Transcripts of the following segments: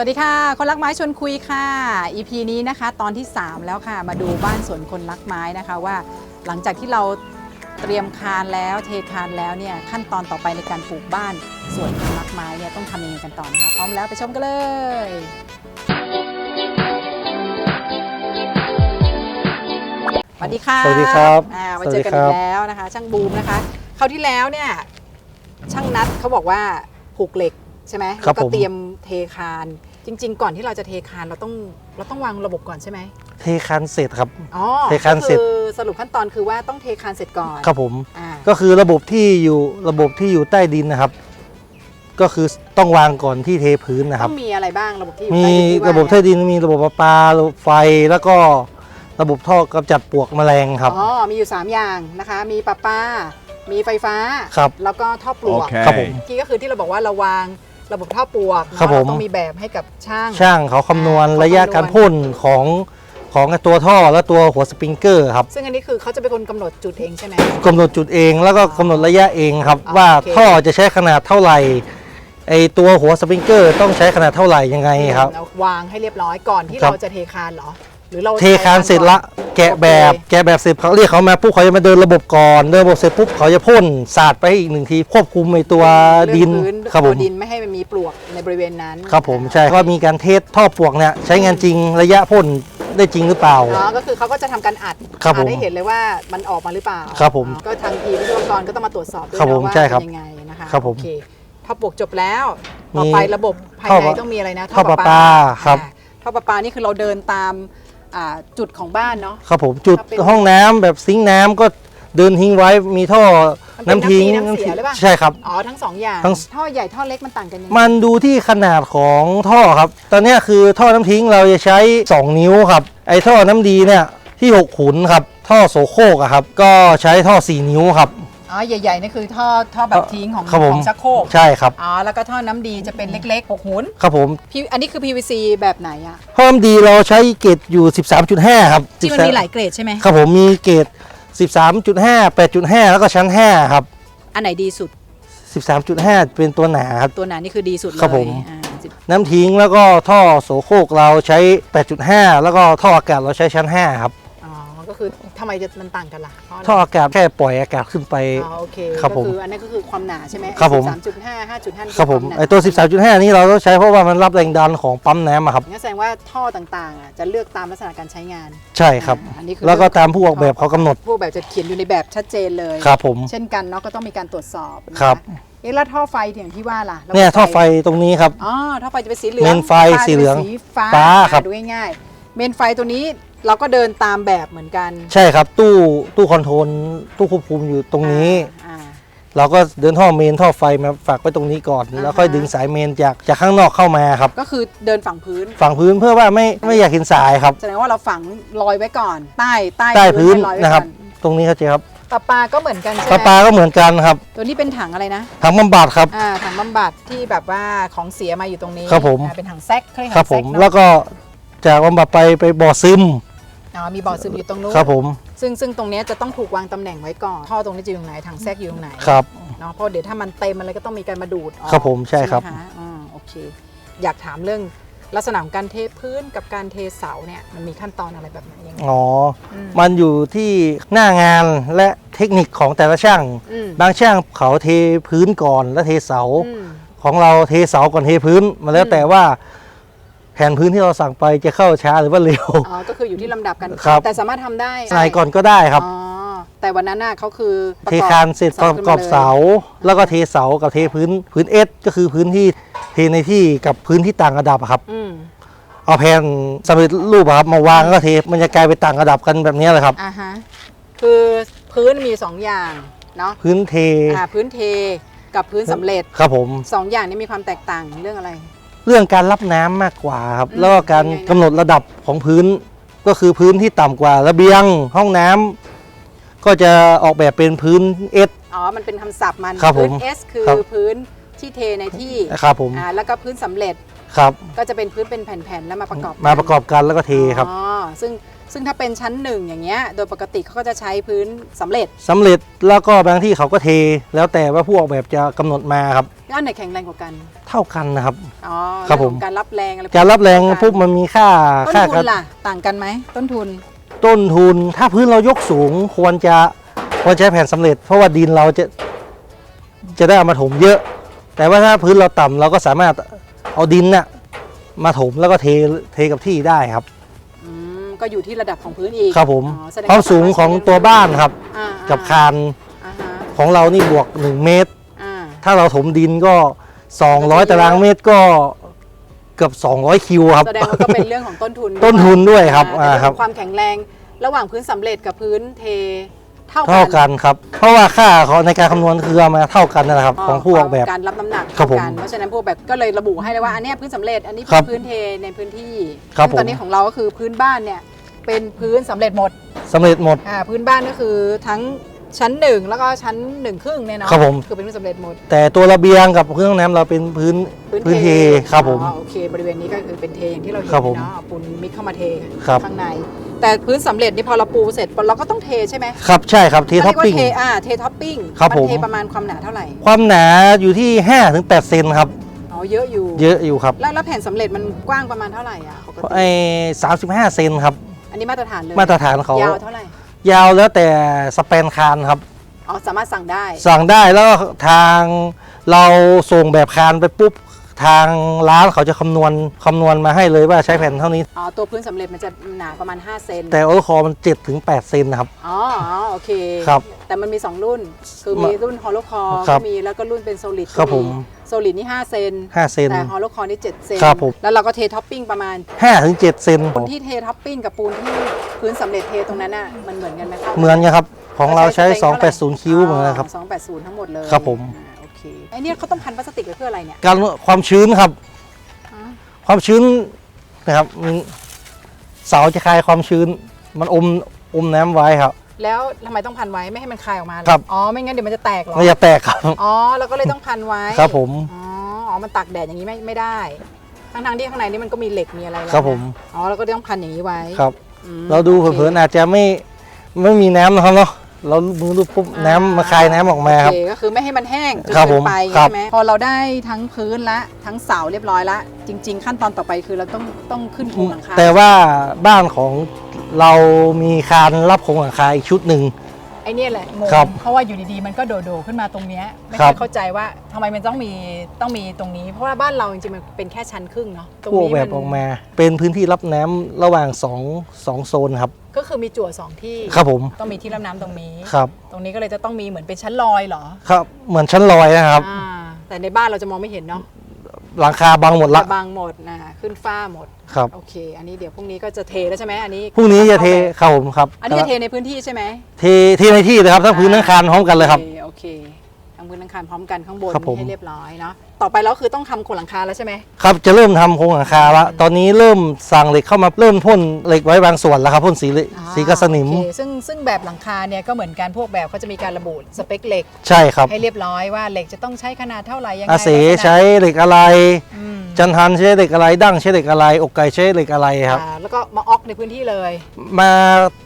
วัสดีค่ะ คนรักไม้ชวนคุยค่ะ EP นี้นะคะ ตอนที่ 3 แล้วค่ะ มาดูบ้านสวนคนรักไม้นะคะว่า หลังจากที่เราเตรียมคานแล้วเทคานแล้วเนี่ยขั้นตอนต่อไปในการปลูกบ้านสวนคนรักไม้เนี่ยต้องทำยังไงกันต่อนะคะพร้อมแล้วไปชมกันเลยสวัสดีค่ะสวัสดีครับอ่ามาสวัเจสอดีกันครัอีบกแล้วนะคะ ช่างบูมนะคะคราวที่แล้วเนี่ยช่างนัดเขาบอกว่าผูกเหล็กใช่ไหมครับแล้วก็ผมเตรียมเทคาน จริง ๆ ก่อนที่เราจะเทคานเราต้องเราต้องวางระบบก่อนใช่ไหมเทคันเสร็จครับ อ๋อเทคานเสร็จ ก็คือสรุปขั้นตอนคือว่าต้องเทคานเสร็จก่อนครับผม อ่าก็คือระบบที่อยู่ระบบที่อยู่ใต้ดินนะครับ ก็คือต้องวางก่อนที่เทพื้นนะคต้รัอบ งมีอะไรบ้างระบบที่อยู่มีใต้ดินที่ว่าระบบใต้ดินมีระบบประปาระบบไฟแล้วก็ระบบท่อกำจัดปลวกแมลงครับ อ๋อมีอยู่ 3 อย่างนะคะ มีประปา มีไฟฟ้า ครับ แล้วก็ท่อปลวกครับผม Okay. เมื่อกี้ก็คือที่เราบอกว่าเราวาง ระบบท่อปลวกเนอะครับผม เราต้องมีแบบให้กับช่าง ช่างเขาคำนวณอ่าระยะเขาคำนวณการพ่นของของตัวท่อและตัวหัวสปริงเกอร์ครับซึ่งอันนี้คือเขาจะเป็นคนกำหนดจุดเองใช่ไหม กำหนดจุดเองแล้วก็กำหนดระยะเองครับอ๋อว่าโอเค ท่อจะใช้ขนาดเท่าไหร่ไอตัวหัวสปริงเกอร์ต้องใช้ขนาดเท่าไหร่ยังไงครับเราวางให้เรียบร้อยก่อนที่ครับ เราจะเทคานเหรอ หรือเราเทคานเสร็จละ แกะแบบโอเคแกะแบบเสร็จเขาเรียกเขามาปุ๊บเขาจะมาเดินระบบก่อนเดินระบบเสร็จปุ๊บเขาจะพ่นสาดไปอีกหนึ่งทีควบคุมในตัวดินเลื่อนพื้ครับผตัวมดินไม่ให้มันมีปลวกในบริเวณนั้นครับผมใช่ก็มีการเทสท่อปลวกเนี่ยใช้งานจริงระยะพ่นได้จริงหรือเปล่า อ๋อก็คือเขาก็จะทำการอัดครับผมอ่าได้เห็นเลยว่ามันออกมาหรือเปล่าครับผมอ๋อก็ทางทีมวิศวกรก็ต้องมาตรวจสอบด้วยครับผมนะว่าใช่ครับเป็นยังไงนะคะครับผมโอเคท่อปลวกจบแล้วต่อไประบบภายท่อในปะต้องมีอะไรนะท่อประปาครับ อ่าท่อประปานี่คือเราเดินตาม อ่าจุดของบ้านเนาะ ครับผมจุดถ้าเป็นห้องน้ำแบบซิงค์น้ำก็เดินทิ้งไว้มีท่อมันเป็นน้ำทิ้งน้ำเสียหรือเปล่า ใช่ครับ อ๋อทั้งสองอย่าง ทั้ง ท่อใหญ่ท่อเล็กมันต่างกันยังไงมันดูที่ขนาดของท่อครับ ตอนเนี้ยคือท่อน้ำทิ้งเราจะใช้ 2 นิ้วครับ ไอ้ท่อน้ำดีเนี่ยที่ 6 ขุนครับ ท่อโสโครกอะครับ ก็ใช้ท่อ 4 นิ้วครับ อ๋อ ใหญ่ๆนี่คือท่อท่อแบบทิ้งของครับผม ของชักโครกใช่ครับ อ๋อ แล้วก็ท่อน้ำดีจะเป็นเล็กๆหกหุนครับผมพี่อันนี้คือ PVC แบบไหนอะท่อน้ำดีเราใช้เกรดอยู่ 13.5 ครับที่มันมีหลายเกรดใช่ไหมครับผมมีเกรด13.5 8.5 แล้วก็ชั้น 5 ครับ อันไหนดีสุด13.5 เป็นตัวหนาครับ ตัวไหนนี่คือดีสุดเลยครับผม อ่าสิบน้ำทิ้งแล้วก็ท่อโสโครกเราใช้ 8.5 แล้วก็ท่ออากาศเราใช้ชั้น 5 ครับอ๋อก็ คือทำไมจะมันต่างกันล่ะเพราะอะไรท่ออากาศแค่ปล่อยอากาศขึ้นไป อ๋อโอเคครับผมก็คืออันนั้นก็คือความหนาใช่ไหมครับผม สามจุดห้าห้าจุดห้าครับผมวาหนาไอตัว 13.5 นี่เราต้องใช้เพราะว่ามันรับแรงดันของปั๊มน้ำอะครับ งั้นแสดงว่าท่อต่างๆอะจะเลือกตามลักษณะการใช้งาน ใช่ครับ อ่าอันนี้คือ แล้วก็ตามผู้ออกแบบเขากำหนดพวกแบบจะเขียนอยู่ในแบบชัดเจนเลย ครับผม เช่นกันเนาะก็ต้องมีการตรวจสอบนะะครับ เอ๊ะแล้วท่อไฟอย่างที่ว่าล่ะระบบเนี่ยท่อไฟตรงนี้ครับ อ๋อท่อไฟจะเป็นสีเหลืองเมนไฟฟ้าสีเหลืองจะป็นสีฟ้าฟ้าครับ ดูง่ายๆเมนไฟตัวนี้ เราก็เดินตามแบบเหมือนกันใช่ครับ ตู้ตู้คอนโทรลตู้ควบคุมอยู่ตรงนี้ อ่า เราก็เดินท่อเมนท่อไฟมาฝากไว้ตรงนี้ก่อน อ่าฮะแล้วค่อยดึงสายเมนจากจากข้างนอกเข้ามาครับ ก็คือเดินฝั่งพื้น ฝั่งพื้นเพื่อว่าไม่ไม่อยากเห็นสายครับ แสดงว่าเราฝังลอยไว้ก่อน ใต้ใต้ใต้พื้นให้ลอยไว้นะครับก่อตรงนี้เขาจะครับปลาปลาก็เหมือนกันใช่ปลาไหมปลาก็เหมือนกันครับตัวนี้เป็นถังอะไรนะถังบำบัดครับ อ่าถังบำบัดที่แบบว่าของเสียมาอยู่ตรงนี้ครับผม อ่าเป็นถังแซกเขาเรียกครับถังผแซมกเนอะแล้วก็จากบำบัดไปไปบ่อซึม อ๋อมีบ่อซึมอยู่ตรงนู้นครับผม ซึ่งซึ่งตรงเนี้ยจะต้องถูกวางตำแหน่งไว้ก่อนท่อตรงนี้จะอยู่ตรงไหนถังแซกอยู่ตรงไหนครับ เนาะเพราะเดี๋ยวถ้ามันเต็มมันเลยก็ต้องมีการมาดูดออกครับผมใช่ครับ ไหมะอ่าโอเค อยากถามเรื่องลักษณะของการเทพื้นกับการเทเสาเนี่ยมันมีขั้นตอนอะไรแบบไหนยังไงอ๋อมมันอยู่ที่หน้างานและเทคนิคของแต่ละช่าง อืมบางช่างเขาเทพื้นก่อนแล้วเทเสา อืม ของเราเทเสาก่อนเทพื้นมาแล้วอืมแต่ว่า แผนพื้นที่เราสั่งไปจะเข้าช้าหรือว่าเร็ว อ๋อ ก็คืออยู่ที่ลำดับกัน ครับ แต่สามารถทำได้สายก่อนก็ได้ครับ อ๋อ แต่วันนั้นน่ะเขาคือประเทกอบคานเสร็จประกอบขึ้นมลยเสา แล้วก็เทเสากับเทพื้นพื้นเอสก็คือพื้นที่เทในที่กับพื้นที่ต่างระดับอะครับ อืมเอาแผ่นสำเร็จรูปอะครับมาวางแล้วก็เทมันจะกลายเป็นต่างระดับกันแบบนี้เลยครับ อ่าฮะ คือพื้นมีสองอย่างเนาะ พื้นเทอ่า พื้นเทกับพื้นสำเร็จครับผม สองอย่างนี้มีความแตกต่างเรื่องอะไร เรื่องการรับน้ำมากกว่าครับอืมแล้วก็การยังไงนะกำหนดระดับของพื้น ก็คือพื้นที่ต่ำกว่าระเบียง ห้องน้ำก็จะออกแบบเป็นพื้นเอส อ๋อ มันเป็นคำศัพท์มันครับพื้นผม S คือครับ พื้นที่เทในที่ครับผมอ่าแล้วก็พื้นสำเร็จครับ ก็จะเป็นพื้นเป็นแผ่นๆ แล้วมาประกอบมาประกอบกันแล้วก็เทครับอ๋อซึ่งซึ่งถ้าเป็นชั้นหนึ่งอย่างเงี้ยโดยปกติเขาก็จะใช้พื้นสำเร็จ สำเร็จแล้วก็บางที่เขาก็เท แล้วแต่ว่าผู้ออกแบบจะกำหนดมาครับ อแล้วอันไหนแข็งแรงกว่ากันเท่ากันนะครับ อ๋อครับผม เองของการรับแรงอะไรการรับแรงเท่ากันปุ๊บมันมีค่าต้นค่าทุนล่ะ ต่างกันไหมต้นทุนต้นทุน ถ้าพื้นเรายกสูงควรจะควรใช้แผ่นสำเร็จ เพราะว่าดินเราจะจะได้เอามาถมเยอะ แต่ว่าถ้าพื้นเราต่ำเราก็สามารถเอาดินน่ะมาถมแล้วก็เทเทกับที่ได้ครับ อืมก็อยู่ที่ระดับของพื้นอีกครับผมอ๋อแสดความสูงของตัวบ้านครับ อ่ากับคานอ่าฮะของเรานี่บวก 1 เมตรอ่า ถ้าเราถมดินก็ 200 ตารางเมตรก็เกือบ 200 คิวครับ แสดงว่าก็เป็นเรื่องของต้นทุนต้นทุนด้วยครับอ่าแต่อ่าครับเองของความแข็งแรงระหว่างพื้นสำเร็จกับพื้นเทเท่าเท่ากันครับ เพราะว่าค่าของในการคำนวณคือเอามาเท่ากันนั่นแหละครับ ของผู้ออกแบบ การรับน้ำหนักครับผมเท่ากันเพราะฉะนั้นผู้ออกแบบก็เลยระบุให้เลยว่าอันเนี้ยพื้นสำเร็จอันนี้ครับพื้นเทในพื้นที่ครับซึ่งตอนนี้ผมของเราก็คือพื้นบ้านเนี่ยเป็นพื้นสำเร็จหมดสำเร็จหมด อ่าพื้นบ้านก็คือทั้ง ชั้นหนึ่งแล้วก็ชั้นหนึ่งครึ่งเนี่ยเนาะครับผม คือเป็นพื้นสำเร็จหมดแต่ตัวระเบียงกับเครื่องน้ำเราเป็นพื้นพื้นเทครับผม อ๋อโอเค บริเวณนี้ก็คือเป็นเทอย่างที่เราเห็นครับผมเนาะเอาปูนมิกเข้ามาเทครับ ข้างใน แต่พื้นสำเร็จนี่พอเราปูเสร็จเราก็ต้องเทใช่ไหมครับใช่ครับเทท็อปขาปิ้งเรียกว่าเทอ่าเทท็อปปิ้งครับมันผม เทประมาณความหนาเท่าไหร่ความหนาอยู่ที่5ถึง8เซนครับ อ๋อเยอะอยู่ เยอะอยู่ครับแล้วแล้วแผ่นสำเร็จมันกว้างประมาณเท่าไหร่อะปกติไอ้35เซนครับ อันนี้มาตรฐานเลยมาตรฐานเขายาวเท่าไหร่ ยาวแล้วแต่สเปนคานครับ อ๋อสามารถสั่งได้ สั่งได้แล้วก็ทางเราส่งแบบคานไปปุ๊บทางร้านเขาจะคำนวณคำนวณมาให้เลยว่าใช้แผ่นเท่านี้ อ๋อ ตัวพื้นสำเร็จมันจะหนาประมาณ 5 เซน แต่โอคอมัน7ถึง8เซนนะครับ อ๋ออ๋อโอเค ครับ แต่มันมี 2 รุ่น คือมีรุ่นฮอลโลคอครัก็บมีแล้วก็รุ่นเป็นโซลิดครับผม โซลิดนี่5เซน5เซน แต่ฮอลโลคอนี่7เซนครับผม แล้วเราก็เทท็อปปิ้งประมาณ5ถึง7เซนปูนที่เทท็อปปิ้งกับปูนที่พื้นสำเร็จเทตรงนั้นน่ะมันเหมือนกันไหมครับเหมือนกันครับ ของเราใช้สปคท่าไห280 คิ้วเหมือนกันครับสองแปดศูนย์ทั้งหมดเลยครับผม อ่าโอเคไอเนี่ยเขาต้องพันพลาสติกไว้เพื่ออะไรเนี่ยการความชื้นครับ อ๋อความชื้นนะครับมันเสาจะคายความชื้น มันอมอมน้ำไว้ครับ แล้วทำไมต้องพันไว้ไม่ให้มันคายออกมาเหอครับ อ๋อไม่งั้นเดี๋ยวมันจะแตกเหรอ ไม่จะแตกครับ อ๋อเราก็เลยต้องพันไว้ครับผม อ๋ออ๋อมันตากแดดอย่างนี้ไม่ไม่ได้ ทั้งทางๆที่ข้างในนี่มันก็มีเหล็กมีอะไรแล้วครับผม นะอ๋อเราก็ต้องพันอย่างนี้ไว้ครับ อืมเราดูโอค เผินๆอาจจะไม่ไม่มีน้ำนะครับเนาะเรามือดูปุ๊บน้ำมาคายน้ำออกมาครับ โอเคก็คือไม่ให้มันแห้งจนครับเกิผนมไปครับใช่ไหมพอเราได้ทั้งพื้นละทั้งเสาเรียบร้อยละจริง ๆ ขั้นตอนต่อไปคือเราต้องต้องขึ้นโครงหลังคาแต่ว่าบ้านของ เรามีคานรับโครงหลังคาอีกชุดหนึ่ง ไอ้เนี่ยแหละงงครับเพราะว่าอยู่ดีๆ มันก็โดดๆขึ้นมาตรงเนี้ยไม่ครัค่บอยเข้าใจว่าทำไมมันต้องมีต้องมีตรงนี้ เพราะว่าบ้านเราจริงๆมันเป็นแค่ชั้นครึ่งเนาะตรงพวกนี้แบบมันออกมา เป็นพื้นที่รับน้ำระหว่างสองสองโซนครับ ก็คือมีจั่วสองที่ครับผม ต้องมีที่รับน้ำตรงนี้ ครับ ตรงนี้ก็เลยจะต้องมีเหมือนเป็นชั้นลอยเหรอครับ เหมือนชั้นลอยนะครับ อ่าแต่ในบ้านเราจะมองไม่เห็นเนาะ หลังคาบังหมดละ บางหมดนะขึ้นฝ้าหมดครับ โอเค อันนี้เดี๋ยวพรุ่งนี้ก็จะเทแล้วใช่ไหมอันนี้พรุ่งนี้จะเทครับผมครับอันนี้จะเทในพื้นที่ใช่ไหมเทเทในที่เลยครับทั้งพื้นทั้งคานพร้อมกันเลยครับโอเคโอเคทั้ งพื้นทั้งคานพร้อมกันข้างบนครับผม ให้เรียบร้อยเนาะต่อไปแล้วคือต้องทำโครงหลังคาแล้วใช่ไหมครับจะเริ่มทำโครงหลังคาละตอนนี้เริ่มสั่งเหล็กเข้ามาเริ่มพ่นเหล็กไว้บางส่วนแล้วครับพ่นสีเหล็กอ่าสีกระสนิม โอเคซึ่งซึ่งแบบหลังคาเนี่ยก็เหมือนกันพวกแบบเขาจะมีการระบุสเปคเหล็ก ใช่ครับให้เรียบร้อยว่าเหล็กจะต้องใช้ขนาดเท่าไหร่ยังไงอาเสลักษณะใช้เหล็กอะไร อืม จันทันใช้เหล็กอะไรดั้งใช้เหล็กอะไร อกไก่ใช้เหล็กอะไรครับ อ่าแล้วก็มาออกในพื้นที่เลยมา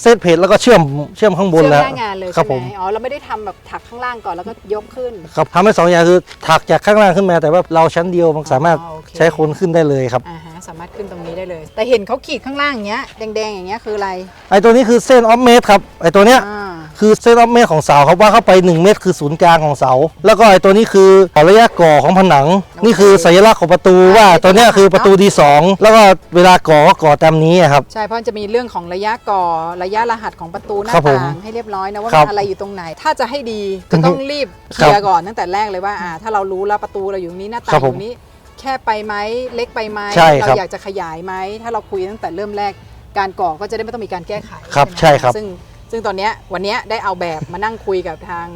เซตเพจแล้วก็เชื่อมเชื่อมข้างบนเชื่อมแล้ว หน้างานเลยครัใช่บไหผม มอ๋อเราไม่ได้ทำแบบถักข้างล่างก่อนแล้วก็ยกขึ้น ครับทำให้สองอย่างคือถักจากข้างล่างขึ้นมา แต่ว่าเราชั้นเดียวมันสามารถอ๋อโอเค ใช้คนขึ้นได้เลยครับ อ่าฮะสามารถขึ้นตรงนี้ได้เลย แต่เห็นเขาขีดข้างล่างอย่างเงี้ยแดงๆอย่างเงี้ยคืออะไร ไอตัวนี้คือเส้นออฟเมตรครับไอตัวเนี้ยอ่า คือเส้นออฟเมตรของเสาครับว่าเข้าไป 1 เมตรคือศูนย์กลางของเสา แล้วก็ไอตัวนี้คือระยะก่อของผนัง นี่คือสัญลักษณ์ของประตูว่าตัวเนี้ยคือประตูดีสองแล้วก็เวลาก่อก็ก่อตามนี้อะครับ ใช่เพราะมันจะมีเรื่องของระยะก่อระยะรหัสของประตูหน้าครับผมต่างให้เรียบร้อยนะว่าครับมันอะไรอยู่ตรงไหน ถ้าจะให้ดีก็ต้องรีบเคลียร์ก่อนตั้งแต่แรกเลยว่าอ่า ถ้าเรารู้แล้วประตูเราอยู่ตรงนี้หน้าต่างครับอผมยู่ตรงนี้ แค่ไปไหมเล็กไปไหมใช่เราครับอยากจะขยายไหมถ้าเราคุยตั้งแต่เริ่มแรกการก่อก็จะได้ไม่ต้องมีการแก้ไขครับไหมใช่ครับ ซึ่ง ซึ่งตอนเนี้ยวันเนี้ยได้เอาแบบมานั่งคุยกับทาง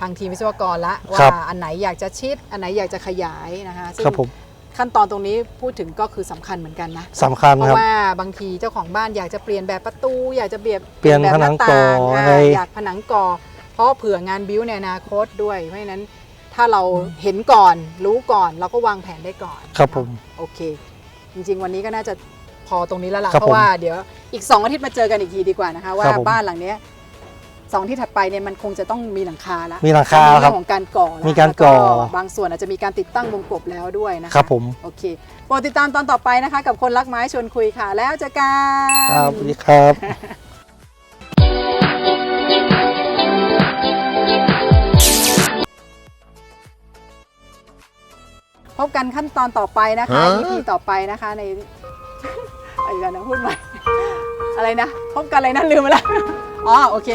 ทางทีมวิศวกรละครัว่าบอันไหนอยากจะชิด อันไหนอยากจะขยายนะคะซึ่งครับผม ขั้นตอนตรงนี้พูดถึงก็คือสำคัญเหมือนกันนะ สำคัญเพราะครับว่าบางทีเจ้าของบ้านอยากจะเปลี่ยนแบบประตู อยากจะเปลี่ยนเปลี่ยนแบบผนังาต่าก่ออะไราอยากผนังก่อ เพราะเผื่องานบิ้วในอนาคตด้วย เพราะฉะนั้นถ้าเราเห็นก่อนรู้ก่อน เราก็วางแผนได้ก่อนครับผม โอเค จริงๆ วันนี้ก็น่าจะ พอตรงนี้แล้วล่ะครับเพราะว่าเดี๋ยวอีก 2 อาทิตย์มาเจอกันอีกทีดีกว่านะคะ ว่าครับผมบ้านหลังเนี้ยสองที่ถัดไปเนี่ยมันคงจะต้องมีหลังคาแล้วมีหลังคามีครัเรื่บองของการก่อแล้วมีการก่อ แล้วบางส่วนอาจจะมีการติดตั้งวงกบแล้วด้วยนะคะครับผมโอเคโปรดติดตามตอนต่อไปนะคะ กับคนรักไม้ชวนคุยค่ะ แล้วเจอกัน ครับสวัสดีครับ พบกันขั้นตอนต่อไปนะคะ ฮะ EP ต่อไปนะคะใน อะไรกันนะพูดใหม่ อะไรนะพบกันอะไรนะลืมไปแล้วอ๋อโอเค